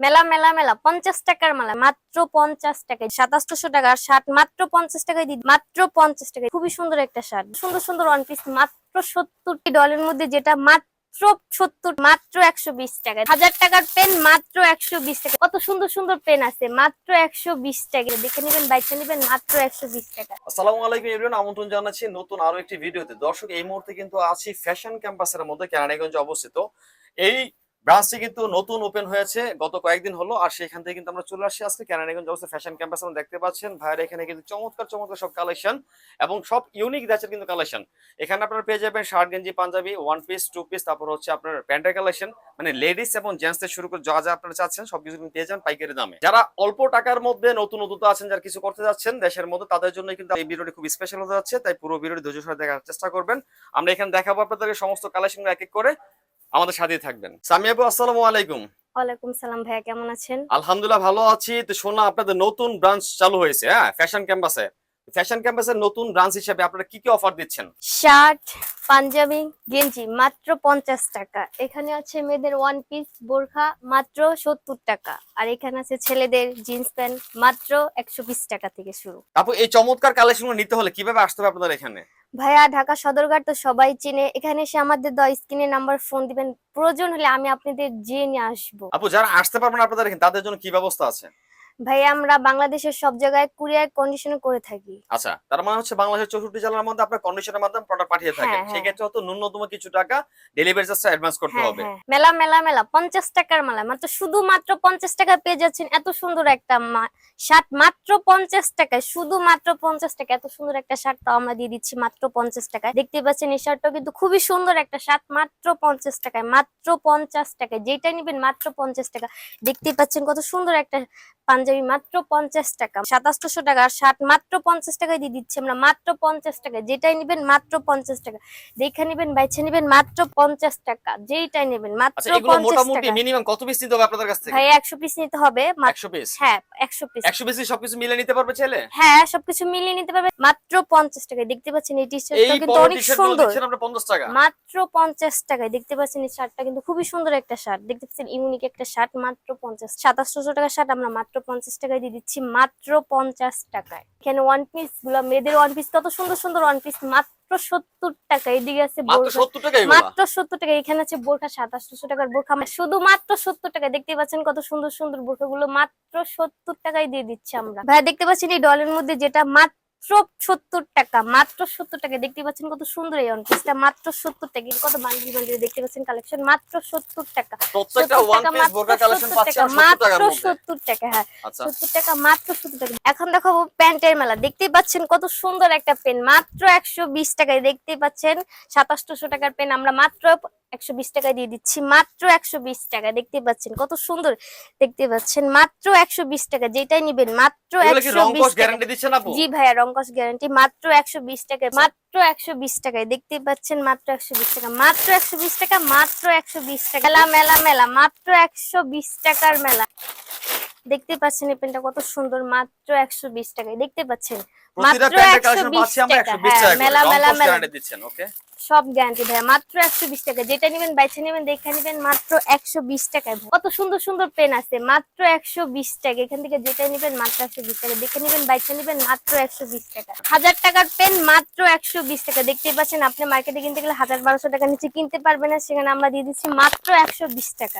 মেলা মেলা মেলা, পঞ্চাশ টাকার মেলা, মাত্র পঞ্চাশ টাকায়। সাতাশশো টাকা আর শার্ট, মাত্র পঞ্চাশ টাকায় দিই, মাত্র পঞ্চাশ টাকায়। খুবই সুন্দর একটা শার্ট, সুন্দর সুন্দর ওয়ান পিস মাত্র সত্তরটি ডলের মধ্যে যেটা মাত্র সত্তর, মাত্র একশো বিশ হাজার টাকার পেন মাত্র একশো বিশ টাকা কত সুন্দর সুন্দর পেন আছে, মাত্র একশো বিশ টাকা দেখে মাত্র একশো বিশ আলাইকুম আমন্ত্রণ জানাচ্ছি নতুন আরও একটি ভিডিওতে। দর্শক, এই মুহূর্তে কিন্তু আছি ফ্যাশন ক্যাম্পাসের মধ্যে, কেরানীগঞ্জে অবস্থিত। এই ব্রাঞ্চটি কিন্তু নতুন ওপেন হয়েছে, গত কয়েকদিন হলো, আর সেখান থেকে কিন্তু আমরা চলে আসছি আজকে কেরানীগঞ্জ অবস্থা ফ্যাশন ক্যাম্পাস। আমরা দেখতে পাচ্ছেন, ভাইয়ের এখানে কিন্তু চমৎকার চমৎকার সব কালেকশন এবং সব ইউনিক ব্যাচের কিন্তু কালেকশন। এখানে আপনারা পেয়ে যাবেন শার্ট, গেঞ্জি, panjabi one piece two piece তারপর হচ্ছে আপনার প্যান্টের কালেকশন মানে লেডিস এবং জেন্টস থেকে শুরু করে যা যা আপনারা চাচ্ছেন, সবকিছু কিন্তু পেয়ে যান পাইকারি দামে। যারা অল্প টাকার মধ্যে নতুন নতুন আছেন, যারা কিছু করতে যাচ্ছেন দেশের মধ্যে, তাদের জন্য কিন্তু এই ভিডিওটি খুব স্পেশাল হতে যাচ্ছে, তাই পুরো ভিডিওটি ধৈর্য সহকারে দেখার চেষ্টা করবেন। আমরা এখানে দেখাবো আপনাদেরকে সমস্ত কালেকশন এক এক করে। আমাদের সাথেই থাকবেন। সামি আপু আসসালামু আলাইকুম। ওয়ালাইকুম সালাম ভাইয়া কেমন আছেন? আলহামদুলিল্লাহ ভালো আছি। তো শোনা আপনাদের নতুন ব্রাঞ্চ চালু হয়েছে হ্যাঁ? ফ্যাশন ক্যাম্পাসে ফ্যাশন ক্যাম্পাসের নতুন ব্রাঞ্চ হিসেবে আপনারা কি কি অফার দিচ্ছেন? শার্ট পাঞ্জাবি গেঞ্জি মাত্র পঞ্চাশ টাকা। এখানে আছে মেয়েদের ওয়ান পিস বোরখা মাত্র সত্তর টাকা। আর এখানে আছে ছেলেদের জিন্স প্যান্ট মাত্র একশো বিশ টাকা থেকে শুরু। আপু এই চমৎকার কালেকশন নিতে হলে কীভাবে আসতে হবে আপনাদের এখানে? ভাইয়া, ঢাকা সদরঘাট তো সবাই চিনে। এখানে এসে আমাদের দ স্ক্রিনে নাম্বার ফোন দিবেন। প্রয়োজন হলে আমি আপনাদের জেনে আসব। আপু, যারা আসতে পারবেন আপনাদের তাদের জন্য কি ব্যবস্থা আছে? ভাইয়া আমরা বাংলাদেশের সব জায়গায় কুরিয়ার কন্ডিশন করে থাকি। আচ্ছা তার মানে হচ্ছে বাংলাদেশের চৌষট্টি জেলার মধ্যে আপনার কন্ডিশনের মাধ্যমে প্রোডাক্ট পাঠিয়ে থাকেন। হ্যাঁ, হ্যাঁ। সেক্ষেত্রে হয়তো ন্যূনতম কিছু টাকা ডেলিভারি চার্জটা অ্যাডভান্স করতে হ্যাঁ হবে। মেলা মেলা মেলা পঞ্চাশ টাকার মেলা। মাত্র শুধুমাত্র পঞ্চাশ টাকা পেয়ে যাচ্ছেন এত সুন্দর একটা শার্ট। মাত্র পঞ্চাশ টাকায় শুধুমাত্র পঞ্চাশ টাকা এত সুন্দর একটা শার্ট তাও আমরা দিয়ে দিচ্ছি মাত্র পঞ্চাশ টাকায়। দেখতে পাচ্ছেন এই শার্টটা কিন্তু খুবই সুন্দর একটা শার্ট। মাত্র পঞ্চাশ টাকায় মাত্র পঞ্চাশ টাকায়। যেটা নিবেন মাত্র পঞ্চাশ টাকা। দেখতে পাচ্ছেন কত সুন্দর একটা পাঞ্জাবি মাত্র পঞ্চাশ টাকা। সাতাশশো টাকা আর শার্ট মাত্র পঞ্চাশ টাকায় দিয়ে দিচ্ছি আমরা মাত্র পঞ্চাশ টাকা যেটাই নিবেন মাত্র পঞ্চাশ টাকা। দেখে নিবেন বাইছে নিবেন মাত্র পঞ্চাশ টাকা। যেইটাই নেবেন মাত্র আচ্ছা পঞ্চাশ টাকা। মিনিমাম কত পিস নিতে হবে আপনাদের কাছ থেকে? ভাই একশো পিস নিতে হবে একশো পিস হ্যাঁ একশো পিস একশো পিস সবকিছু মিলে নিতে পারবে ছেলে? হ্যাঁ সবকিছু মিলিয়ে নিতে পারবে মাত্র পঞ্চাশ টাকায়। দেখতে পাচ্ছেন এই টি শার্টটা কিন্তু অনেক সুন্দর। টাকা। মাত্র পঞ্চাশ টাকায়। দেখতে পাচ্ছেন এই শার্টটা কিন্তু খুবই সুন্দর একটা শার্ট দেখতে পাচ্ছেন ইউনিক একটা শার্ট মাত্র পঞ্চাশ। সাতাশশো টাকার শার্ট আমরা মাত্র পঞ্চাশ টাকায় দিয়ে দিচ্ছি মাত্র পঞ্চাশ টাকায়। এখানে ওয়ান পিসগুলো মেয়েদের ওয়ান পিস কত সুন্দর সুন্দর ওয়ান পিস মাত্র সত্তর টাকা এদিকে আছে মাত্র সত্তর টাকা মাত্র সত্তর টাকা এখানে আছে বোরখা সাতাশশো টাকার বোরখা। শুধুমাত্র সত্তর টাকা দেখতে পাচ্ছেন কত সুন্দর সুন্দর বোরখা গুলো মাত্র সত্তর টাকায় দিয়ে দিচ্ছি আমরা। ভাই দেখতে পাচ্ছেন এই ডলের মধ্যে যেটা মাত্র সত্তর টাকা মাত্র সত্তর টাকা। দেখতে পাচ্ছেন কত সুন্দর এই অনপিসটা মাত্র সত্তর টাকা। কত বান্ডিল বান্ডিল দেখতে পাচ্ছেন কালেকশন মাত্র সত্তর টাকা। প্রত্যেকটা 70 ওয়ান টাকা পিস বোরকা কালেকশন পাচ্ছেন সত্তর মাত্র সত্তর টাকা হ্যাঁ। আচ্ছা। সত্তর টাকা মাত্র সত্তর টাকা। এখন দেখাবো প্যান্টের মেলা। দেখতেই পাচ্ছেন কত সুন্দর একটা পেন মাত্র একশো বিশ টাকায়। দেখতে পাচ্ছেন সাতাশশো টাকার পেন। আমরা মাত্র একশো বিশ টাকায় দিয়ে দিচ্ছি মাত্র একশো বিশ টাকা দেখতে পাচ্ছেন কত সুন্দর। দেখতে পাচ্ছেন মাত্র একশো বিশ টাকা যেটাই নিবেন মাত্র একশো রং বিশ কস টাকা গ্যারান্টি রঙ্কস গ্যারান্টি মাত্র একশো বিশ টাকায়, মাত্র একশো বিশ টাকায়। দেখতে পাচ্ছেন, মাত্র একশো বিশ টাকা, মাত্র একশো বিশ টাকা, মাত্র একশো বিশ টাকা। মেলা মেলা মেলা, মাত্র একশো বিশ টাকার মেলা। দেখতে পাচ্ছেন এই পেনটা কত সুন্দর মাত্র একশো বিশ টাকায় দেখতে পাচ্ছেন প্রতিটা মাত্র প্যান্টের কালেকশন 120 পাচ্ছি আমরা টাকা, 120 টাকা হ্যাঁ, করে মেলা, মেলা, মেলা। গ্যারান্টি দিচ্ছেন ওকে সব গ্যারান্টি ভাইয়া মাত্র একশো বিশ টাকা যেটা নেবেন বাইছে নেবেন দেখে নেবেন মাত্র একশো বিশ টাকায় কত সুন্দর সুন্দর পেন আছে মাত্র একশো বিশ টাকা এখান থেকে যেটা নেবেন মাত্র একশো বিশ টাকা দেখে নেবেন বাইছে নেবেন মাত্র একশো বিশ টাকা হাজার টাকার পেন মাত্র একশো বিশ টাকা দেখতেই পাচ্ছেন আপনি মার্কেটে কিনতে গেলে হাজার বারোশো টাকা নিচে কিনতে পারবেন না সেখানে আমরা দিয়ে দিচ্ছি মাত্র একশো বিশ টাকা